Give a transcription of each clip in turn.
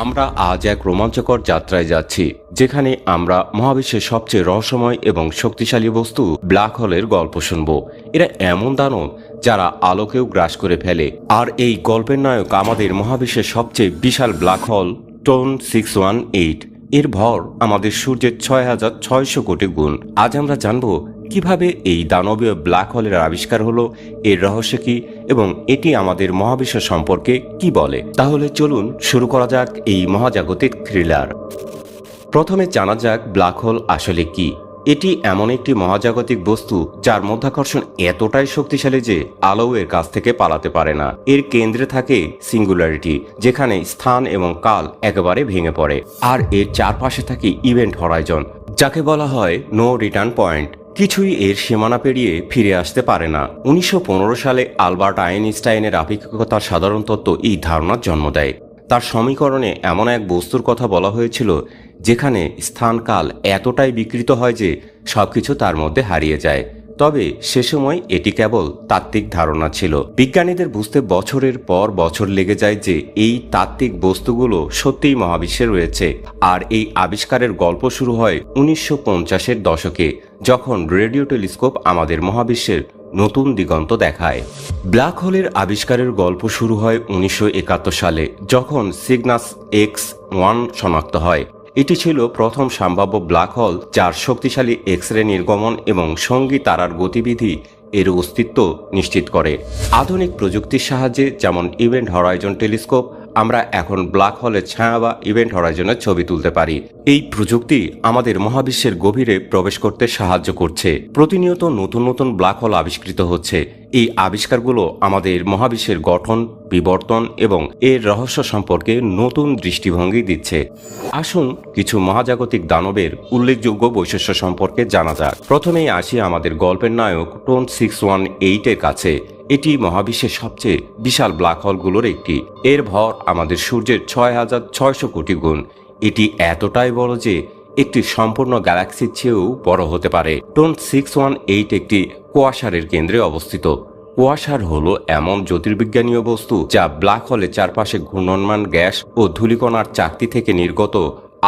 আমরা আজ এক রোমাঞ্চকর যাত্রায় যাচ্ছি, যেখানে আমরা মহাবিশ্বের সবচেয়ে রহস্যময় এবং শক্তিশালী বস্তু ব্ল্যাক হোলের গল্প শুনব। এরা এমন দানব যারা আলোকেও গ্রাস করে ফেলে। আর এই গল্পের নায়ক আমাদের মহাবিশ্বের সবচেয়ে বিশাল black hole, TON six one eight. এর ভর আমাদের সূর্যের ছয় হাজার ছয়শো কোটি গুণ। আজ আমরা জানব কীভাবে এই দানবীয় ব্ল্যাক হোলের আবিষ্কার হলো, এর রহস্য কি এবং এটি আমাদের মহাবিশ্ব সম্পর্কে কি বলে? তাহলে চলুন শুরু করা যাক এই মহাজাগতিক থ্রিলার। প্রথমে জানা যাক ব্ল্যাক হোল আসলে কি। এটি এমন একটি মহাজাগতিক বস্তু যার মধ্যাকর্ষণ এতটাই শক্তিশালী যে আলো এর কাছ থেকে পালাতে পারে না। এর কেন্দ্রে থাকে সিঙ্গুলারিটি, যেখানে স্থান এবং কাল একেবারে ভেঙে পড়ে। আর এর চারপাশে থাকে ইভেন্ট হরাইজন, যাকে বলা হয় নো রিটার্ন পয়েন্ট। কিছুই এর সীমানা পেরিয়ে ফিরে আসতে পারে না। উনিশশো পনেরো সালে আলবার্ট আইনস্টাইনের আপেক্ষিকতার সাধারণ তত্ত্ব এই ধারণার জন্ম দেয়। তার সমীকরণে এমন এক বস্তুর কথা বলা হয়েছিল, যেখানে স্থানকাল এতটাই বিকৃত হয় যে সবকিছু তার মধ্যে হারিয়ে যায়। তবে সে সময় এটি কেবল তাত্ত্বিক ধারণা ছিল। বিজ্ঞানীদের বুঝতে বছরের পর বছর লেগে যায় যে এই তাত্ত্বিক বস্তুগুলো সত্যিই মহাবিশ্বে রয়েছে। আর এই আবিষ্কারের গল্প শুরু হয় উনিশশো পঞ্চাশের দশকে, যখন রেডিও টেলিস্কোপ আমাদের মহাবিশ্বের নতুন দিগন্ত দেখায়। ব্ল্যাক হোলের আবিষ্কারের গল্প শুরু হয় উনিশশো একাত্তর সালে, যখন সিগনাস এক্স ওয়ান শনাক্ত হয়। এটি ছিল প্রথম সম্ভাব্য ব্ল্যাক হোল যার শক্তিশালী এক্স রে নির্গমন এবং সঙ্গী তারার গতিবিধি এর অস্তিত্ব নিশ্চিত করে। আধুনিক প্রযুক্তির সাহায্যে যেমন ইভেন্ট হরাইজন টেলিস্কোপ আমরা এখন ব্ল্যাক হোলের ছায়া বা ইভেন্ট হরাইজনের ছবি তুলতে পারি। এই প্রযুক্তি আমাদের মহাবিশ্বের গভীরে প্রবেশ করতে সাহায্য করছে। প্রতিনিয়ত নতুন নতুন ব্ল্যাক হল আবিষ্কৃত হচ্ছে। এই আবিষ্কারগুলো আমাদের মহাবিশ্বের গঠন, বিবর্তন এবং এর রহস্য সম্পর্কে নতুন দৃষ্টিভঙ্গি দিচ্ছে। আসুন কিছু মহাজাগতিক দানবের উল্লেখযোগ্য বৈশিষ্ট্য সম্পর্কে জানা যাক। প্রথমেই আসি আমাদের গল্পের নায়ক টোন সিক্স ওয়ান এইটের কাছে। এটি মহাবিশ্বের সবচেয়ে বিশাল ব্ল্যাক হলগুলোর একটি। এর ভর আমাদের সূর্যের ছয় হাজার ছয়শো কোটি গুণ। এটি এতটাই বড় যে একটি সম্পূর্ণ গ্যালাক্সির চেয়েও বড় হতে পারে। টোন সিক্স ওয়ান এইট একটি কোয়াশারের কেন্দ্রে অবস্থিত। কোয়াশার হল এমন জ্যোতির্বিজ্ঞানীয় বস্তু যা ব্ল্যাক হলের চারপাশে ঘূর্ণমান গ্যাস ও ধূলিকণার চাকতি থেকে নির্গত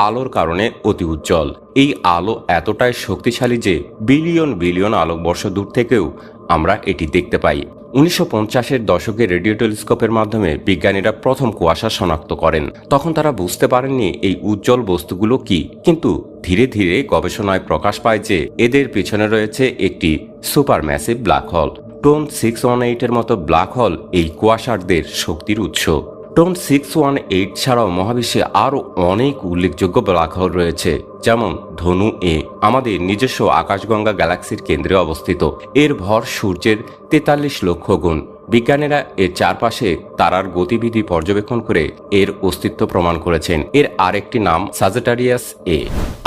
আলোর কারণে অতি উজ্জ্বল। এই আলো এতটাই শক্তিশালী যে বিলিয়ন বিলিয়ন আলোকবর্ষ দূর থেকেও আমরা এটি দেখতে পাই। উনিশশো পঞ্চাশের দশকে রেডিও টেলিস্কোপের মাধ্যমে বিজ্ঞানীরা প্রথম কুয়াশা শনাক্ত করেন। তখন তারা বুঝতে পারেননি এই উজ্জ্বল বস্তুগুলো কি। কিন্তু ধীরে ধীরে গবেষণায় প্রকাশ পায় যে এদের পেছনে রয়েছে একটি super massive black hole. TON six one এইটের মতো ব্ল্যাক হল এই কুয়াশারদের শক্তির উৎস। টোন সিক্স ওয়ান এইট ছাড়াও মহাবিশ্বে আরও অনেক উল্লেখযোগ্য ব্ল্যাক হোল রয়েছে, যেমন ধনু এ, আমাদের নিজস্ব আকাশগঙ্গা গ্যালাক্সির কেন্দ্রে অবস্থিত। এর ভর সূর্যের তেতাল্লিশ লক্ষ গুণ। বিজ্ঞানীরা এর চারপাশে তারার গতিবিধি পর্যবেক্ষণ করে এর অস্তিত্ব প্রমাণ করেছেন। এর আরেকটি নাম সাজেটারিয়াস এ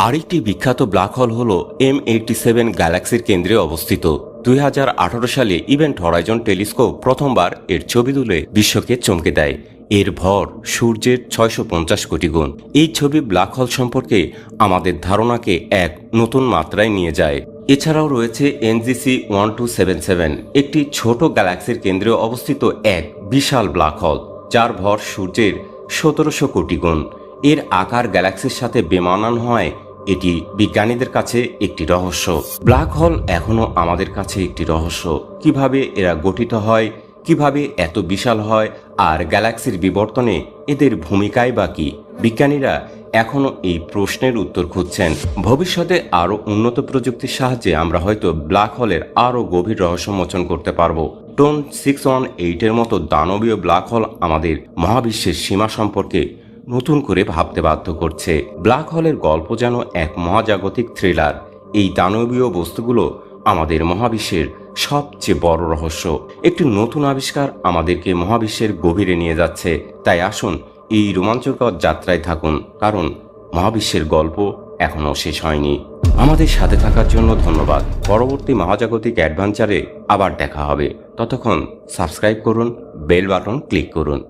আরেকটি বিখ্যাত ব্ল্যাক হোল হল এম এইটটি সেভেন গ্যালাক্সির কেন্দ্রে অবস্থিত। দুই হাজার আঠারো সালে ইভেন্ট হরাইজন টেলিস্কোপ প্রথমবার এর ছবি তুলে বিশ্বকে চমকে দেয়। এর ভর সূর্যের ছয়শো পঞ্চাশ কোটি গুণ। এই ছবি ব্ল্যাক হোল সম্পর্কে আমাদের ধারণাকে এক নতুন মাত্রায় নিয়ে যায়। এছাড়াও রয়েছে NGC one two seven seven একটি ছোট গ্যালাক্সির কেন্দ্রে অবস্থিত এক বিশাল ব্ল্যাক হোল যার ভর সূর্যের সতেরোশো কোটি গুণ। এর আকার গ্যালাক্সির সাথে বেমানান হয় এটি বিজ্ঞানীদের কাছে একটি রহস্য। ব্ল্যাক হোল এখনও আমাদের কাছে একটি রহস্য। কীভাবে এরা গঠিত হয়, কীভাবে এত বিশাল হয়, আর গ্যালাক্সির বিবর্তনে এদের ভূমিকায় বা কি? বিজ্ঞানীরা এখনও এই প্রশ্নের উত্তর খুঁজছেন। ভবিষ্যতে আরও উন্নত প্রযুক্তির সাহায্যে আমরা হয়তো ব্ল্যাক হোলের আরও গভীর রহস্যমোচন করতে পারব। টোন সিক্স ওয়ান এইটের মতো দানবীয় ব্ল্যাক হোল আমাদের মহাবিশ্বের সীমা সম্পর্কে নতুন করে ভাবতে বাধ্য করছে। ব্ল্যাক হোলের গল্প যেন এক মহাজাগতিক থ্রিলার। এই দানবীয় বস্তুগুলো আমাদের মহাবিশ্বের সবচেয়ে বড় রহস্য। একটি নতুন আবিষ্কার আমাদেরকে মহাবিশ্বের গভীরে নিয়ে যাচ্ছে। তাই আসুন এই রোমাঞ্চকর যাত্রায় থাকুন, কারণ মহাবিশ্বের গল্প এখনও শেষ হয়নি। আমাদের সাথে থাকার জন্য ধন্যবাদ। পরবর্তী মহাজাগতিক অ্যাডভেঞ্চারে আবার দেখা হবে। ততক্ষণ সাবস্ক্রাইব করুন, বেল বাটন ক্লিক করুন।